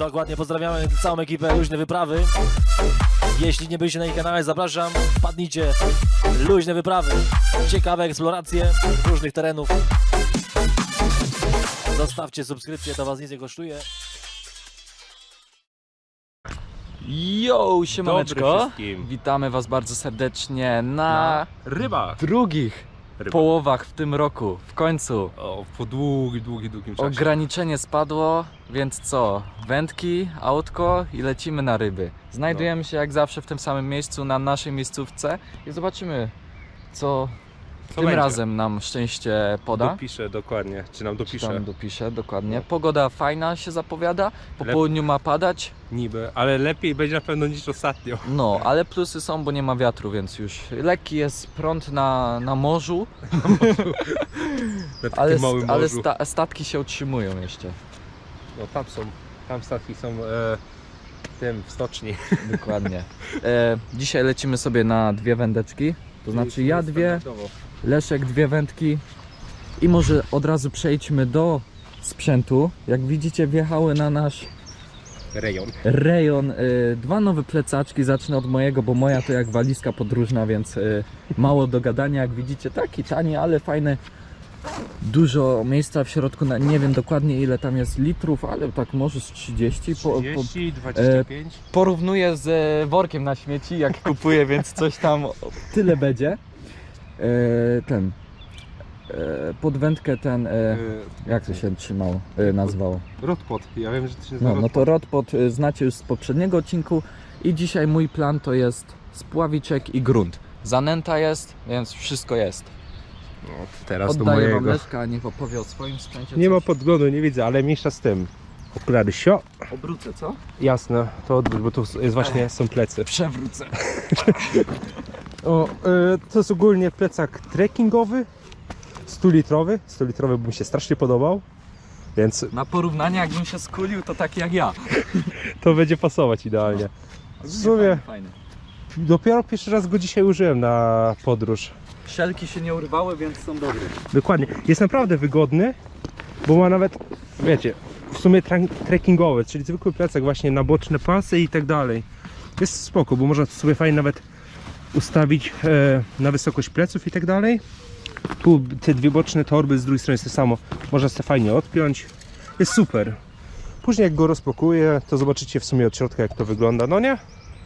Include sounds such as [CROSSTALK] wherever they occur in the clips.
Dokładnie, pozdrawiamy całą ekipę Luźne Wyprawy. Jeśli nie byliście na ich kanale, zapraszam, wpadnijcie. Luźne Wyprawy. Ciekawe eksploracje różnych terenów. Zostawcie subskrypcję, to was nic nie kosztuje. Yo, Dobry siemaneczko. wszystkim. Witamy was bardzo serdecznie na Ryba. drugich Ryba. połowach w tym roku. W końcu O, po długim, długim, długim czasie. ograniczenie spadło, więc co? Wędki, autko i lecimy na ryby. Znajdujemy się jak zawsze w tym samym miejscu, na naszej miejscówce i zobaczymy, co, Co tym będzie? razem nam szczęście poda. Dopiszę dokładnie, czy nam Czy dopiszę. Tam dopiszę, dokładnie. Pogoda fajna się zapowiada, po Lep- południu ma padać, Niby, ale lepiej będzie na pewno niż ostatnio. No, ale plusy są, bo nie ma wiatru, więc już lekki jest prąd na, na morzu, [LAUGHS] Na takim ale, małym ale morzu. sta, statki się utrzymują jeszcze. No tam są, tam statki są e, tym, w stoczni. [LAUGHS] Dokładnie. E, dzisiaj lecimy sobie na dwie wędeczki, to znaczy ja dwie, Leszek dwie wędki i może od razu przejdźmy do sprzętu. Jak widzicie wjechały na nasz Rejon. rejon y, dwa nowe plecaczki, zacznę od mojego, bo moja to jak walizka podróżna, więc y, mało do gadania, jak widzicie, taki tani, ale fajny. Dużo miejsca w środku, na, nie wiem dokładnie ile tam jest litrów, ale tak może z 30. Po, po, 30, 25. porównuję z e, workiem na śmieci, jak kupuję, więc coś tam [LAUGHS] tyle będzie. E, ten, e, podwędkę ten, e, E, jak to się trzymało, e, nazwało? Rodpot. Ja wiem, że to się nazywa No, no to Rodpot znacie już z poprzedniego odcinku i dzisiaj mój plan to jest spławiczek i grunt. Zanęta jest, więc wszystko jest. No, teraz do Oddaję wam mojego. Leszka, niech opowie o swoim sprzęcie. Nie ma podglądu, nie widzę, ale mniejsza z tym. Okulary sio. Obrócę, co? Jasne, to odwróć, bo tu jest właśnie, są plecy. Przewrócę. [LAUGHS] O, e, to jest ogólnie plecak trekkingowy, 100-litrowy. 100-litrowy by mi się strasznie podobał, więc Na porównanie, jakbym się skulił, to tak jak ja. [LAUGHS] to będzie pasować idealnie. W sumie Fajny, fajny. dopiero pierwszy raz go dzisiaj użyłem na podróż. Szelki się nie urwały, więc są dobre. Dokładnie. Jest naprawdę wygodny, bo ma nawet, wiecie, w sumie tra- trekkingowy, czyli zwykły plecak właśnie na boczne pasy i tak dalej. Jest spoko, bo można sobie fajnie nawet ustawić e, na wysokość pleców i tak dalej. Tu te dwie boczne torby z drugiej strony jest to samo. Można sobie fajnie odpiąć. Jest super. Później jak go rozpakuję, to zobaczycie w sumie od środka jak to wygląda, no nie?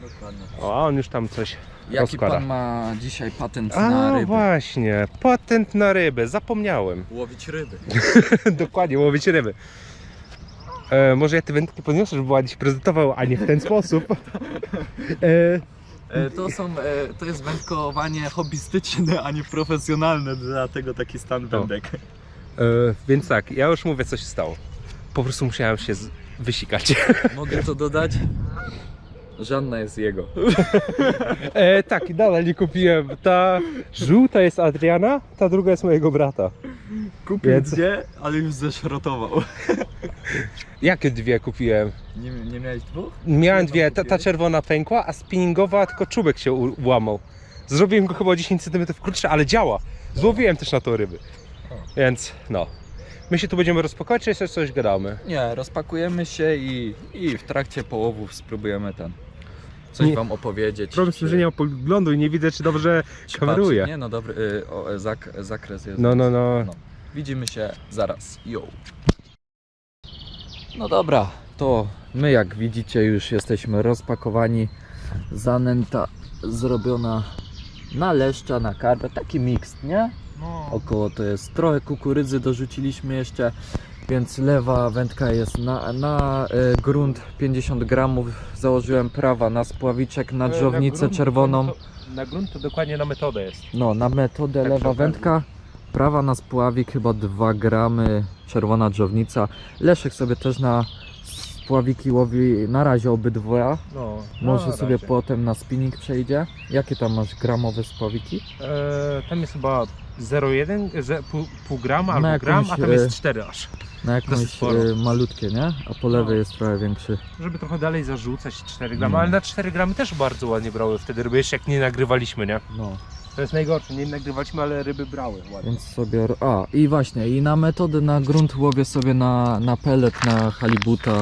Dokładnie. O, a on już tam coś Jaki rozkłada. pan ma dzisiaj patent na A ryby? właśnie, patent na rybę, zapomniałem. [LAUGHS] Łowić ryby. Dokładnie, łowić ryby. E, może ja te wędki podniosę, żeby ładnie się prezentował, a nie w ten sposób. E, To, są, e, to jest wędkowanie hobbystyczne, a nie profesjonalne, dlatego taki stan wędek. e, więc tak, ja już mówię co się stało. Po prostu musiałem się z- wysikać. [LAUGHS] Mogę to dodać? Żadna jest jego. [LAUGHS] E, tak, dalej nie kupiłem. Ta żółta jest Adriana, ta druga jest mojego brata. Kupił Więc- dwie, ale już zeszrotował. [LAUGHS] Jakie dwie kupiłem? Nie, nie miałeś dwóch? Miałem dwie, ta, ta czerwona pękła, a spinningowa tylko czubek się ułamał. Zrobiłem go chyba o 10 cm krótszy, ale działa. Złowiłem też na to ryby. Więc no. My się tu będziemy rozpakować, czy jeszcze coś gadamy? Nie, rozpakujemy się i, i w trakcie połowów spróbujemy ten. Coś Nie. wam opowiedzieć. Problem z tym, że nie mam poglądu i nie widzę, czy dobrze Czy kameruję. patrzy- Nie, no dobry, y, o, e, zak, zakres jest. No, no, no. No. Widzimy się zaraz. Yo. No dobra, to my jak widzicie już jesteśmy rozpakowani. Zanęta zrobiona na leszcza, na karpę. Taki miks, nie? Około to jest. Trochę kukurydzy dorzuciliśmy jeszcze. Więc lewa wędka jest na, na e, grunt 50 gramów. Założyłem prawa na spławiczek, na drzownicę czerwoną. na grunt to dokładnie na metodę jest. No, na metodę Tak lewa okazji. wędka, prawa na spławik chyba 2 gramy, czerwona drzownica. Leszek sobie też na spławiki łowi na razie obydwa. No, Może na sobie razie. potem na spinning przejdzie. Jakie tam masz gramowe spławiki? E, tam jest chyba 0,1, ze- pół, pół grama albo Na gram, a jakąś, tam e, jest 4 aż. Na Dosyć jakąś sporo. e, malutkie, nie? A po lewej No. jest trochę większy. Żeby trochę dalej zarzucać 4 gramy, No. ale na 4 gramy też bardzo ładnie brały wtedy ryby, jeszcze jak nie nagrywaliśmy, nie? No, To jest najgorsze, nie nagrywaliśmy, ale ryby brały ładnie. więc sobie... A, i właśnie, i na metodę na grunt łowię sobie na, na pelet, na halibuta.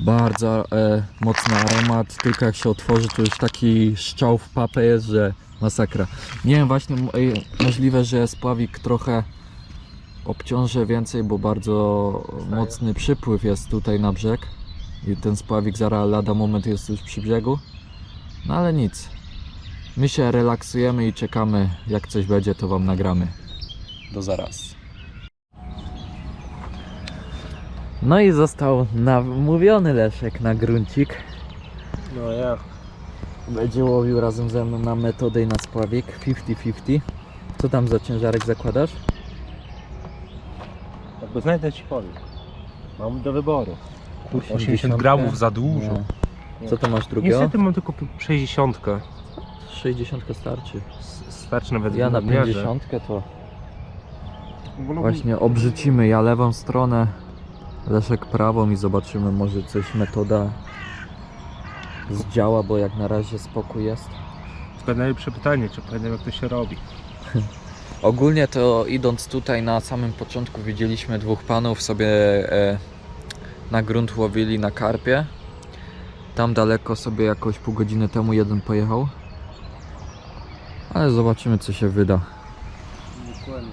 Bardzo e, mocny aromat, tylko jak się otworzy to już taki szczał w papę jest, że masakra. Nie wiem, właśnie możliwe, że spławik trochę obciążę więcej, bo bardzo mocny przypływ jest tutaj na brzeg i ten spławik zaraz lada moment jest już przy brzegu. No ale nic. My się relaksujemy i czekamy, jak coś będzie, to wam nagramy. Do zaraz. No i został namówiony Leszek na gruncik. No ja. Będzie łowił razem ze mną na metodę i na spławik 50-50. Co tam za ciężarek zakładasz? Jak go znajdę ci powiem. Mam do wyboru. 80 80 gramów za dużo. Nie. Co to masz drugiego? Niestety mam tylko 60. 60 starczy. Starczy nawet Ja na nadmiarze. 50 to właśnie obrzucimy ja lewą stronę, Leszek prawą i zobaczymy może coś metoda zdziała, bo jak na razie spokój jest. Tylko najlepsze pytanie, czy pamiętam jak to się robi. [LAUGHS] Ogólnie to idąc tutaj na samym początku widzieliśmy dwóch panów sobie e, na grunt łowili na karpie. Tam daleko sobie jakoś pół godziny temu jeden pojechał. Ale zobaczymy co się wyda. Dokładnie.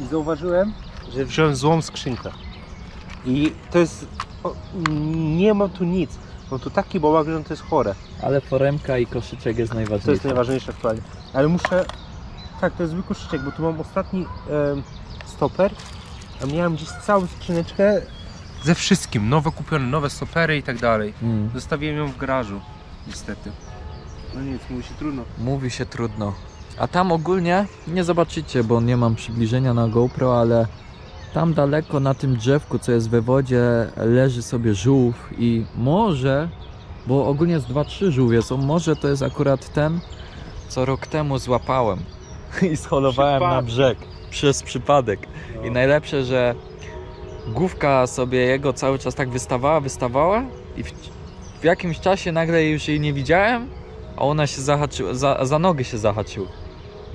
I zauważyłem, że wziąłem złą skrzynkę. I to jest... O, nie mam tu nic. Mam tu taki bobak, że to jest chore. Ale foremka i koszyczek jest To najważniejsze. jest najważniejsze aktualnie. Ale muszę... Tak, to jest zwykły szyczek, bo tu mam ostatni em, stoper, a miałem gdzieś całą skrzyneczkę ze wszystkim. Nowe kupione, nowe stopery i tak dalej. Mm. Zostawiłem ją w garażu, niestety. No nic, mówi się trudno. Mówi się trudno. A tam ogólnie nie zobaczycie, bo nie mam przybliżenia na GoPro, ale tam daleko na tym drzewku, co jest we wodzie, leży sobie żółw i może, bo ogólnie jest 2-3 żółwie są, może to jest akurat ten, co rok temu złapałem [LAUGHS] i scholowałem na brzeg przez przypadek. I najlepsze, że główka sobie jego cały czas tak wystawała, wystawała i w, w jakimś czasie nagle już jej nie widziałem, a ona się zahaczyła, za, za nogę się zahaczył.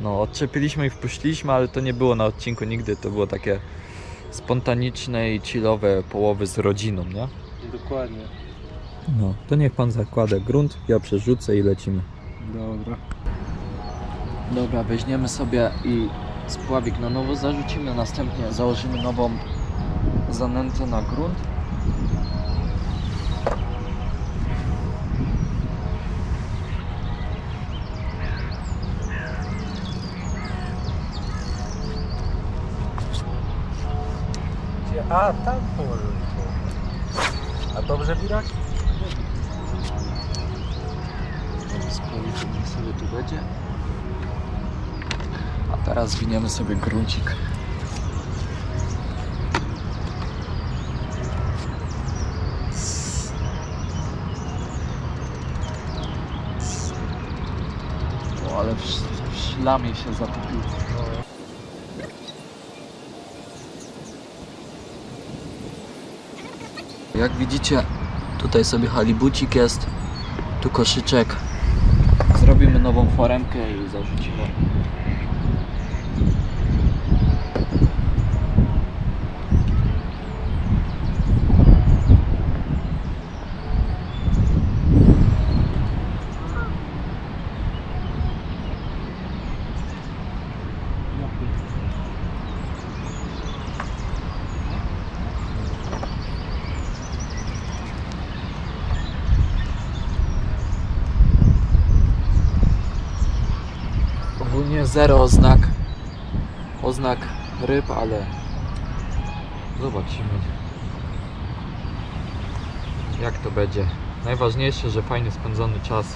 No, odczepiliśmy i wpuściliśmy, ale to nie było na odcinku nigdy, to było takie spontaniczne i chillowe połowy z rodziną, nie? Dokładnie. No, to niech pan zakłada grunt, ja przerzucę i lecimy. Dobra. Dobra, weźmiemy sobie i spławik na nowo zarzucimy, następnie założymy nową zanętę na grunt. A, tam położyłem. A dobrze widać? Sprawdzimy sobie tu będzie. A teraz zwiniemy sobie gruncik. O, ale w, w szlamie się zatopił. Jak widzicie, tutaj sobie halibucik jest, tu koszyczek. Zrobimy nową foremkę i zarzucimy. Ogólnie zero oznak oznak ryb, ale zobaczymy jak to będzie. Najważniejsze, że fajnie spędzony czas.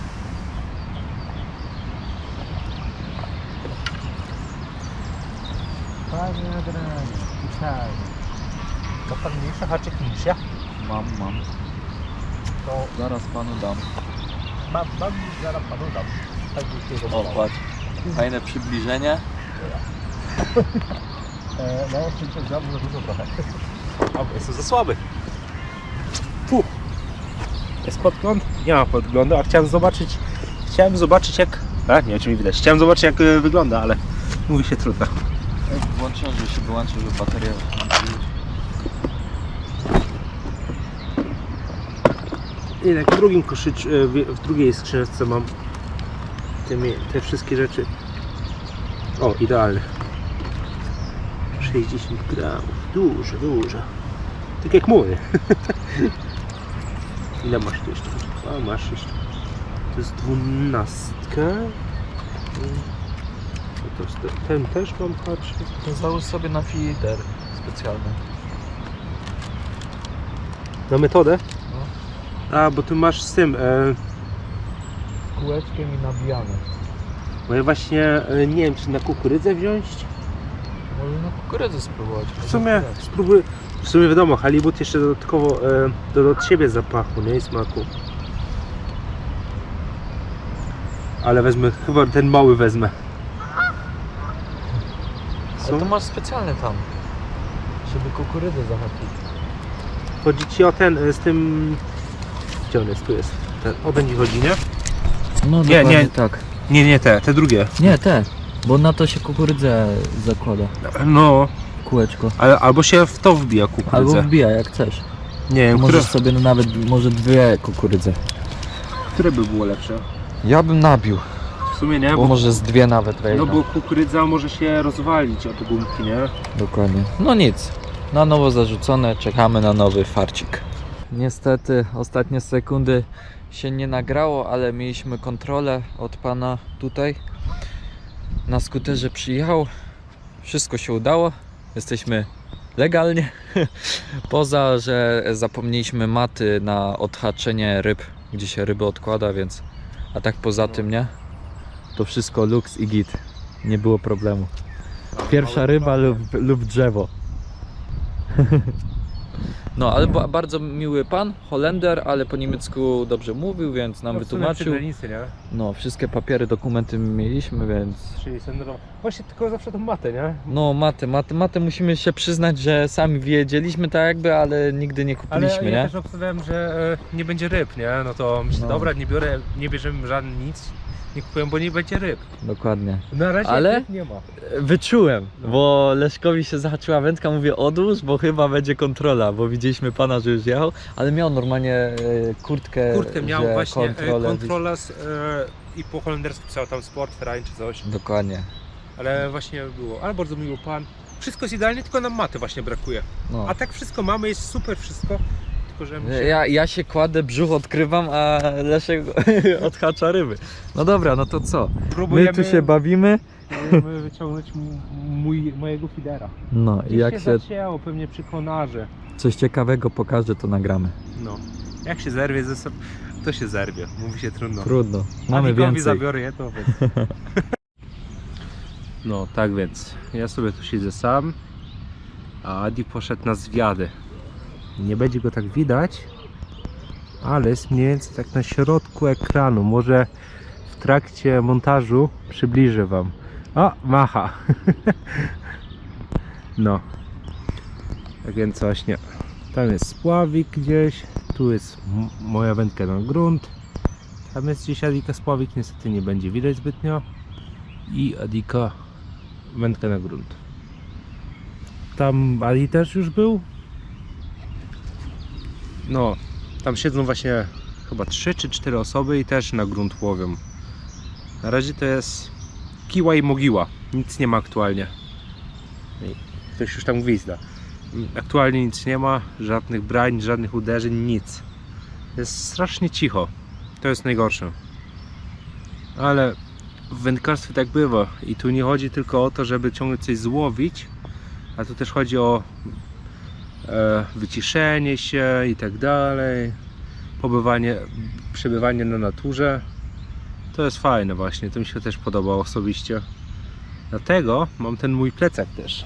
Panie Adrianie, tutaj. To pan mniejszy haczyk niż ja? Mam, mam. To Zaraz panu dam. mam, mam zaraz panu dam. Tak O, podobało. Fajne przybliżenie. [LAUGHS] E, no, 50 gramów za dużo trochę. Jestem za słaby. Fu. Jest podgląd? Nie ma podglądu, a chciałem zobaczyć, chciałem zobaczyć jak, a nie wiem czy mi widać, chciałem zobaczyć jak e, wygląda, ale mówi się trudno. Włączyłem, że się wyłączył, że bateria I tak w drugim koszycz, e, w w drugiej skrzynce mam tymi, te wszystkie rzeczy. O, idealne. 60 gramów. Dużo, dużo. Tak jak mówię. [LAUGHS] Ile masz tu jeszcze? A, masz jeszcze. To jest dwunastka. Co to jest? Ten też mam, patrzę. To załóż sobie na feeder specjalny. Na metodę? A, bo tu masz z tym. E, Kółeczkiem i nabijamy. bo ja właśnie e, nie wiem, czy na kukurydzę wziąć. Może na kukurydzę spróbować. W sumie spróbuję. W sumie wiadomo, halibut jeszcze dodatkowo doda od siebie zapachu, nie i smaku. Ale wezmę, chyba ten mały wezmę. Ale to masz specjalny tam. Żeby kukurydzę zahaczyć. Chodzi ci o ten e, z tym. Gdzie on jest? Tu jest. Ten, o ten ci chodzi, nie? No Nie, dokładnie nie. tak. Nie, nie te, te drugie. Nie, te. Bo na to się kukurydzę zakłada. No, Kółeczko. ale albo się w to wbija Albo kukurydzę. wbija jak chcesz. Nie wiem, które, Możesz sobie nawet może dwie kukurydze. które by było lepsze. Ja bym nabił. W sumie nie, Bo bo, może z dwie nawet wejdą. no bo kukurydza może się rozwalić o te gumki, nie? Dokładnie. No nic. Na nowo zarzucone, czekamy na nowy farcik. Niestety ostatnie sekundy się nie nagrało, ale mieliśmy kontrolę od pana tutaj. Na skuterze przyjechał. Wszystko się udało. Jesteśmy legalnie. [LAUGHS] Poza, że zapomnieliśmy maty na odhaczenie ryb, gdzie się ryby odkłada, więc a tak poza tym nie. To wszystko luks i git. Nie było problemu. Pierwsza ryba lub, lub drzewo. [LAUGHS] No, ale ba- bardzo miły pan, Holender, ale po niemiecku dobrze mówił, więc nam No, wytłumaczył. nie? No, wszystkie papiery, dokumenty mieliśmy, więc. Czyli standardowo. Właśnie tylko zawsze tą matę, nie? No, matę, matę, matę musimy się przyznać, że sami wiedzieliśmy tak jakby, ale nigdy nie Ale kupiliśmy, ja nie? też obstawiałem, że e, nie będzie ryb, nie? No to myślę, No. dobra, nie biorę, nie bierzemy żadnych nic, nie kupuję, bo nie będzie ryb. Dokładnie. Na razie Ale- ryb nie ma. Wyczułem, bo Leszkowi się zahaczyła wędka, mówię odłóż, bo chyba będzie kontrola, bo widzieliśmy pana, że już jechał, ale miał normalnie e, kurtkę, Kurtkę miał że właśnie e, kontrolę. kontrola z, e, i po holendersku pisał tam sport, ferrari czy coś. Dokładnie. Ale właśnie było, ale bardzo miły pan. Wszystko jest idealnie, tylko nam maty właśnie brakuje. No. A tak wszystko mamy, jest super wszystko, tylko że my się... Ja, ja się kładę, brzuch odkrywam, a Leszek [LAUGHS] odhacza ryby. No dobra, no to co? My próbujemy, tu się bawimy. próbujemy wyciągnąć mój, mojego fidera. No i jak się się zacięło, pewnie przy konarze. coś ciekawego pokaże, to nagramy. No. Jak się zerwie ze sobą, to się zerwie. Mówi się trudno. Trudno. Mamy Adikowi więcej. zabiorę je to. [LAUGHS] No tak więc, ja sobie tu siedzę sam, a Adi poszedł na zwiady. Nie będzie go tak widać, ale jest mniej więcej tak na środku ekranu. Może w trakcie montażu przybliżę Wam. O, macha! [LAUGHS] No. Tak więc właśnie, tam jest spławik gdzieś, tu jest moja wędka na grunt. Tam jest gdzieś Adika Spławik, niestety nie będzie widać zbytnio. I Adika wędka na grunt. Tam Adi też już był. No, tam siedzą właśnie chyba 3 czy 4 osoby i też na grunt łowią. Na razie to jest kiła i mogiła. Nic nie ma aktualnie. I ktoś już tam gwizda. Aktualnie nic nie ma, żadnych brań, żadnych uderzeń, nic. Jest strasznie cicho. To jest najgorsze. Ale w wędkarstwie tak bywa. I tu nie chodzi tylko o to, żeby ciągle coś złowić, a tu też chodzi o wyciszenie się i tak dalej. Pobywanie, przebywanie na naturze. To jest fajne właśnie, to mi się też podoba osobiście. Dlatego mam ten mój plecak też.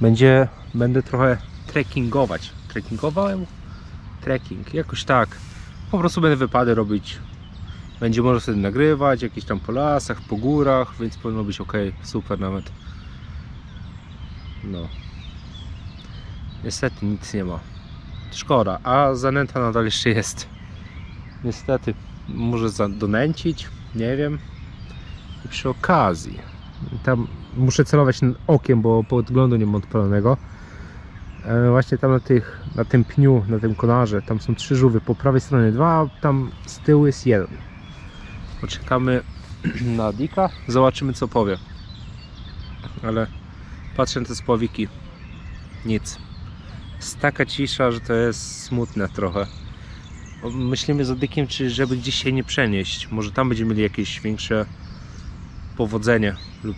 Będzie, będę trochę trekkingować. Trekkingowałem? Trekking, jakoś tak po prostu będę wypady robić. Będzie można sobie nagrywać, jakieś tam po lasach, po górach, więc powinno być ok, super nawet. No. Niestety nic nie ma. Szkoda, a zanęta nadal jeszcze jest. Niestety, może donęcić, nie wiem. I przy okazji, tam muszę celować okiem, bo podglądu nie mam odpalonego. E, właśnie tam na, tych, na tym pniu, na tym konarze, tam są trzy żółwy, po prawej stronie dwa, a tam z tyłu jest jeden. Poczekamy [CLEARS THROAT] na Dika, zobaczymy co powie. Ale patrzę na te spławiki, nic. Jest taka cisza, że to jest smutne trochę. Myślimy z Dikiem, czy żeby gdzieś się nie przenieść. Może tam będziemy mieli jakieś większe powodzenie lub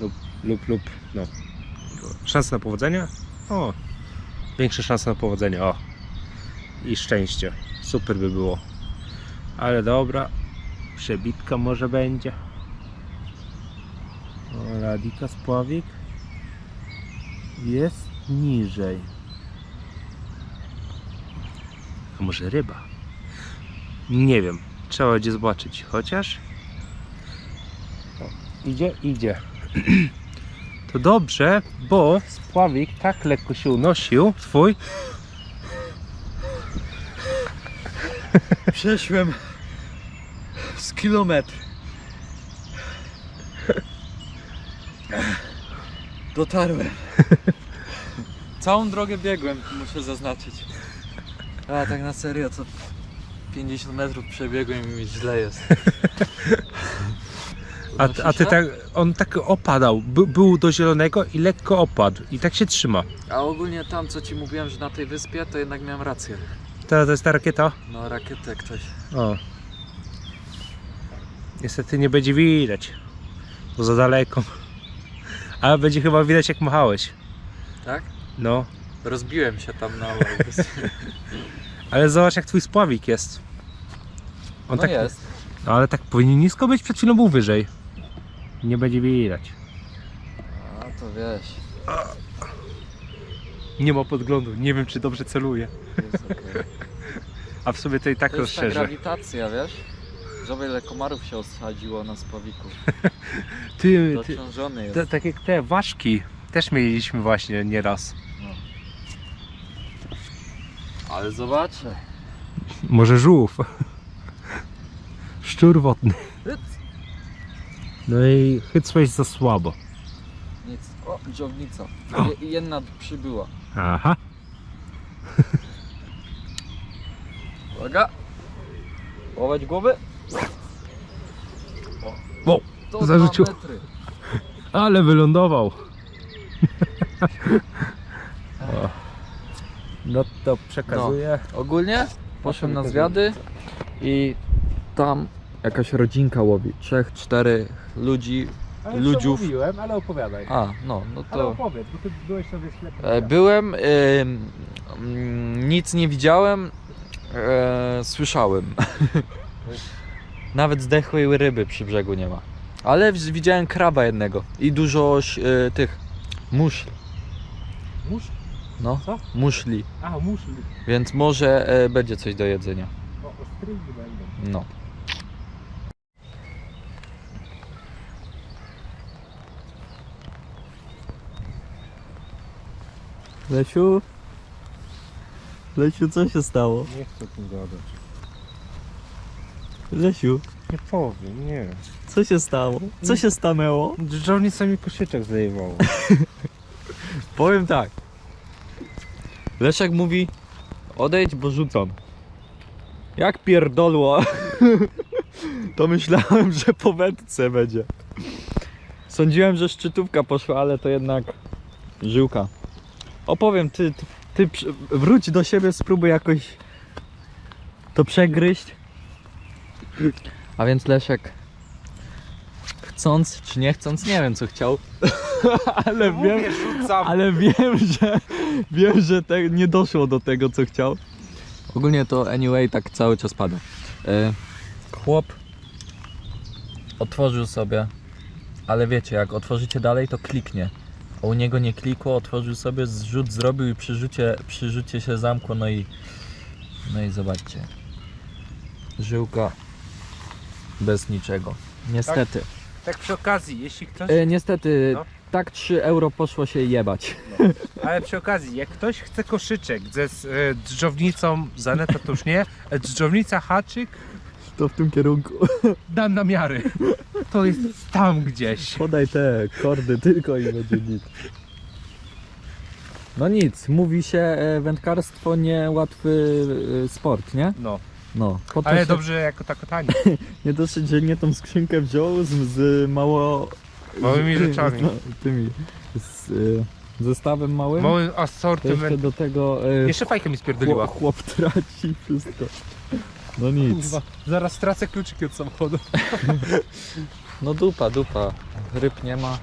lub, lub, lub no szanse na powodzenie? O, większe szanse na powodzenie, o. I szczęście. Super by było. Ale dobra, przebitka może będzie. O, Radika spławik jest niżej. A może ryba? Nie wiem, trzeba będzie zobaczyć. Chociaż o, idzie, idzie. [CLEARS THROAT] To dobrze, bo spławik tak lekko się unosił, twój, Przeszłem z kilometr. [LAUGHS] Dotarłem. [LAUGHS] Całą drogę biegłem, muszę zaznaczyć. A tak na serio, to 50 metrów przebiegłem i mi źle jest. a, a ty tak, on tak opadał, By, był do zielonego i lekko opadł i tak się trzyma. A ogólnie tam, co ci mówiłem, że na tej wyspie, to jednak miałem rację. To, to jest ta rakieta? No, rakietę ktoś. O. Niestety nie będzie widać, bo za daleko. Ale będzie chyba widać jak machałeś. Tak? No, Rozbiłem się tam na wyspie. [LAUGHS] ale zobacz jak twój spławik jest. On No tak, jest. No ale tak powinien nisko być, przed chwilą był wyżej. Nie będzie widać. A to wiesz. Nie ma podglądu, nie wiem czy dobrze celuję. Jest okej. A w sobie to i tak To jest ta rozszerzę. grawitacja, wiesz? Zobacz ile komarów się osadziło na spawiku. [LAUGHS] Ty, ty, jest. tak jak te ważki, też mieliśmy właśnie nieraz. Ale zobaczę. Może żółw. Szczur wodny. Hyc. No i chycłeś za słabo. Nic. O, dżownica. Je, jedna przybyła. Aha. Uwaga. Łować głowy. Wow, To zarzucił. Ale wylądował. No to przekazuję. Ogólnie poszłem na zwiady i tam jakaś rodzinka łowi. Trzech, czterech ludzi. Ale ludziów. mówiłem, ale opowiadaj. A, no, no Ale to... opowiedz, bo ty byłeś sobie ślepy. E, Byłem, em, mm, nic nie widziałem, e, słyszałem. [LAUGHS] Nawet zdechłej ryby przy brzegu nie ma. Ale w- widziałem kraba jednego i dużo ś- e, tych. Musz? No, Co? muszli. A, muszli. Więc może e, będzie coś do jedzenia. O, ostrygi będą. No. Lesiu? Lesiu, co się stało? Nie chcę o tym gadać. Lesiu, Nie powiem, nie. co się stało? Co się stanęło? Dżdżownica mi koszyczek zajmował. [LAUGHS] Powiem tak. Leszek mówi, odejdź, bo rzucam. Jak pierdolło, [LAUGHS] to myślałem, że po wędce będzie. Sądziłem, że szczytówka poszła, ale to jednak żyłka. Opowiem, ty, ty, ty wróć do siebie, spróbuj jakoś to przegryźć. A więc Leszek, chcąc czy nie chcąc, nie wiem co chciał, [LAUGHS] ale wiem, ale wiem, że wiem, że te, nie doszło do tego, co chciał. Ogólnie to anyway tak cały czas pada. E, chłop otworzył sobie, ale wiecie, jak otworzycie dalej, to kliknie. A u niego nie klikło, otworzył sobie, zrzut zrobił i przy rzucie, przy rzucie się zamkło, no i no i zobaczcie. Żyłka bez niczego. Niestety. Tak przy okazji, jeśli ktoś... E, niestety, No. tak 3 euro poszło się jebać. Ale przy okazji, jak ktoś chce koszyczek ze z, e, dżdżownicą zaneta, to już nie. e, Dżdżownica, haczyk, To w tym kierunku. dam namiary. To jest tam gdzieś. Podaj te kordy tylko i będzie nic. No nic, mówi się e, wędkarstwo niełatwy e, sport, nie? No. No, po to Ale się dobrze jako tako tani. [LAUGHS] nie dosyć, że nie tą skrzynkę wziął z, z mało... Małymi z, [LAUGHS] rzeczami. No, tymi, z e, zestawem małym. Mały to jeszcze asortyment. do tego e, Jeszcze fajkę mi spierdoliła. chłop, chłop traci wszystko. No nic. Kurwa, zaraz stracę kluczyki od samochodu. [LAUGHS] No dupa, dupa. Ryb nie ma.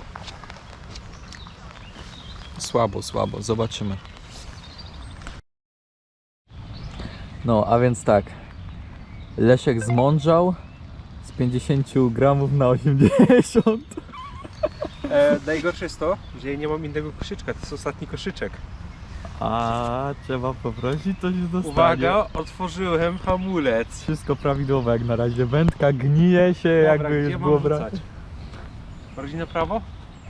Słabo, słabo. Zobaczymy. No, a więc tak. Leszek zmądrzał z 50 gramów na 80. E, najgorsze jest to, że ja nie mam innego koszyczka. To jest ostatni koszyczek. A trzeba poprosić, to się dostanie. Uwaga, otworzyłem hamulec. Wszystko prawidłowe jak na razie. Wędka gnije się jakby gdzie już mam było bra... rzucać? Bardziej na prawo?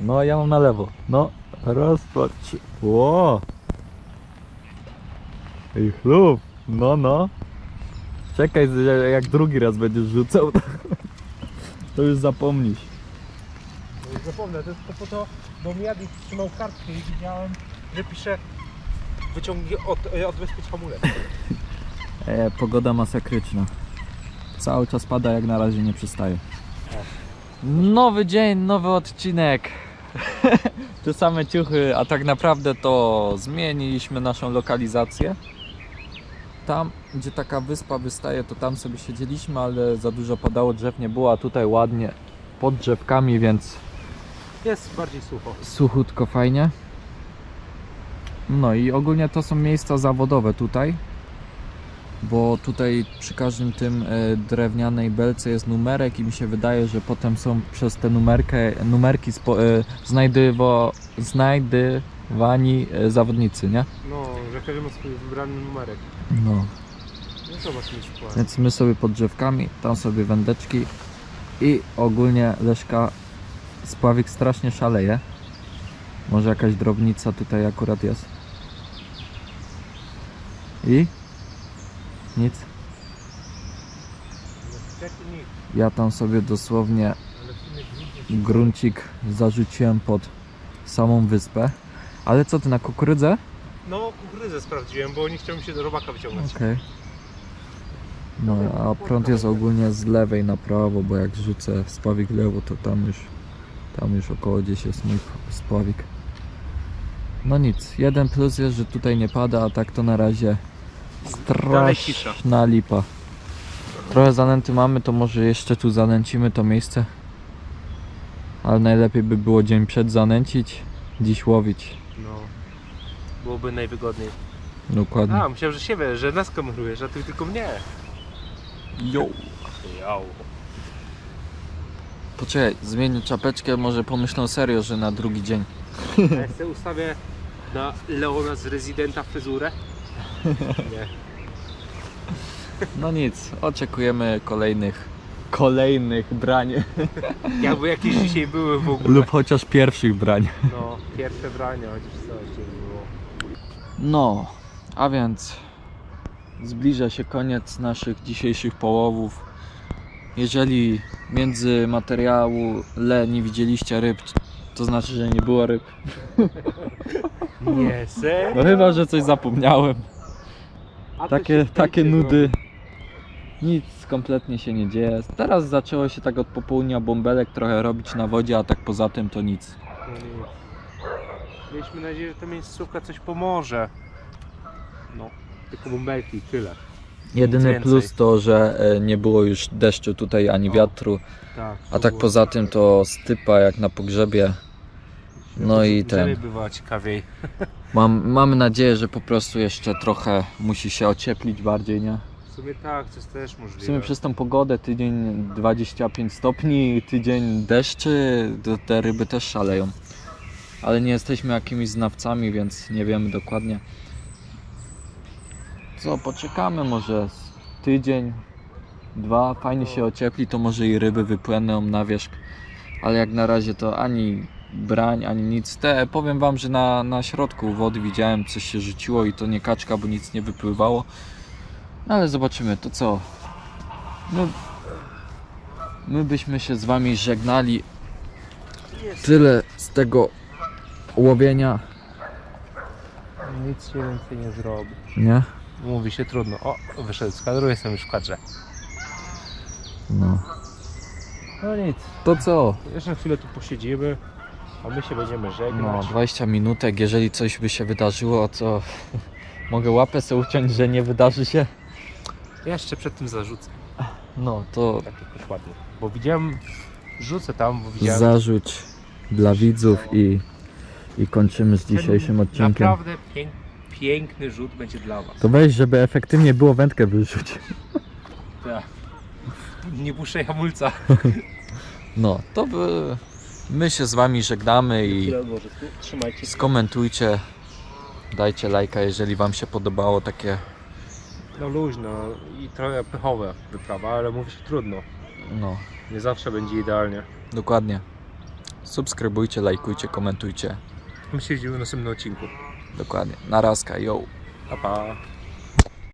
No ja mam na lewo. No, raz, dwa, trzy. Ło! Ej, chlub! No, no. Czekaj, jak drugi raz będziesz rzucał, to, to już zapomnisz. No, Zapomnę, to jest to po to, bo mi Jadek trzymał kartkę i widziałem, że pisze wyciągnij od, e, odbezpiecz hamulec. [LAUGHS] E, pogoda masakryczna. Cały czas pada, jak na razie nie przestaje. Nowy dzień, nowy odcinek. [LAUGHS] Te same ciuchy, a tak naprawdę to zmieniliśmy naszą lokalizację. Tam, gdzie taka wyspa wystaje, to tam sobie siedzieliśmy, ale za dużo padało, drzew nie było, a tutaj ładnie pod drzewkami, więc Jest bardziej sucho. suchutko, fajnie. No i ogólnie to są miejsca zawodowe tutaj, bo tutaj przy każdym tym e, drewnianej belce jest numerek i mi się wydaje, że potem są przez te numerkę, numerki spo, e, znajdywo, znajdywani e, zawodnicy, nie? No, że każdy ma swój wybrany numerek. No. No zobacz mi skład. Więc my sobie pod drzewkami, tam sobie wędeczki i ogólnie Leszka Spławik strasznie szaleje. Może jakaś drobnica tutaj akurat jest. I? Nic. Ja tam sobie dosłownie gruncik zarzuciłem pod samą wyspę. Ale co ty, na kukurydzę? No, kukurydzę sprawdziłem, bo nie chciał mi się do robaka wyciągnąć. Okej. No, a prąd jest ogólnie z lewej na prawo, bo jak rzucę spławik lewo, to tam już, tam już około gdzieś jest mój spławik. No nic, jeden plus jest, że tutaj nie pada, a tak to na razie Dalej cisza. straszna lipa. Trochę zanęty mamy, to może jeszcze tu zanęcimy to miejsce. Ale najlepiej by było dzień przed zanęcić, dziś łowić. No. Byłoby najwygodniej. Dokładnie. A, myślałem, że siebie, że nas kamerujesz, a ty tylko mnie. Yo. Jau. Poczekaj, zmienię czapeczkę, może pomyślą serio, że na drugi dzień. Ja sobie ustawię na Leona z Rezydenta fryzurę. Nie. No nic, oczekujemy kolejnych kolejnych brań Jakby jakieś dzisiaj były w ogóle. lub chociaż pierwszych brań. No, pierwsze brania, chociaż coś. No, a więc zbliża się koniec naszych dzisiejszych połowów. Jeżeli między materiału le nie widzieliście ryb, to znaczy, że nie było ryb. [LAUGHS] Nie, serio? No chyba, że coś zapomniałem. A to Takie, się takie nudy. Nic kompletnie się nie dzieje. Teraz zaczęło się tak od popołudnia bąbelek trochę robić na wodzie, a tak poza tym to. No nic. Mieliśmy nadzieję, że ta miejscówka coś pomoże. No, tylko bąbelki, tyle. Jedyny więcej. plus to, że e, nie było już deszczu tutaj ani O. wiatru, Tak. a tak poza tym to stypa jak na pogrzebie. No i ten. Bywa ciekawiej. [LAUGHS] Mam, mamy nadzieję, że po prostu jeszcze trochę musi się ocieplić bardziej, nie? W sumie tak, to jest też możliwe. W sumie przez tą pogodę tydzień 25 stopni, tydzień deszczy, to te ryby też szaleją. Ale nie jesteśmy jakimiś znawcami, więc nie wiemy dokładnie. Co, poczekamy może tydzień, dwa, fajnie się ociepli, to może i ryby wypłyną na wierzch. Ale jak na razie to ani brań, ani nic. Te, powiem wam, że na, na środku wody widziałem coś się rzuciło i to nie kaczka, bo nic nie wypływało. No ale zobaczymy, to co? My, my byśmy się z wami żegnali. Tyle z tego łowienia. Nic się więcej nie zrobi. Nie? Mówi się trudno. O, wyszedł z kadru, jestem już w kadrze. No. No nic, To co? jeszcze chwilę tu posiedzimy, a my się będziemy No, żegnać. 20 minutek, jeżeli coś by się wydarzyło, to mogę łapę sobie uciąć, że nie wydarzy się. Jeszcze przed tym zarzucę. No, to Tak dokładnie. Bo widziałem, rzucę tam, bo widziałem. zarzuć dla widzów i, i kończymy z dzisiejszym odcinkiem. Naprawdę pięk, piękny rzut będzie dla Was. To weź, żeby efektywnie było wędkę wyrzuć. Tak. Nie puszczę hamulca. [LAUGHS] No, to by... my się z wami żegnamy i. Trzymajcie. skomentujcie, dajcie lajka, jeżeli wam się podobało takie, No luźno i trochę pechowe wyprawa, ale mówi się trudno. no, Nie zawsze będzie idealnie. dokładnie. Subskrybujcie, lajkujcie, komentujcie. My się widzimy w następnym odcinku. Dokładnie. Narazka, yo. Pa pa.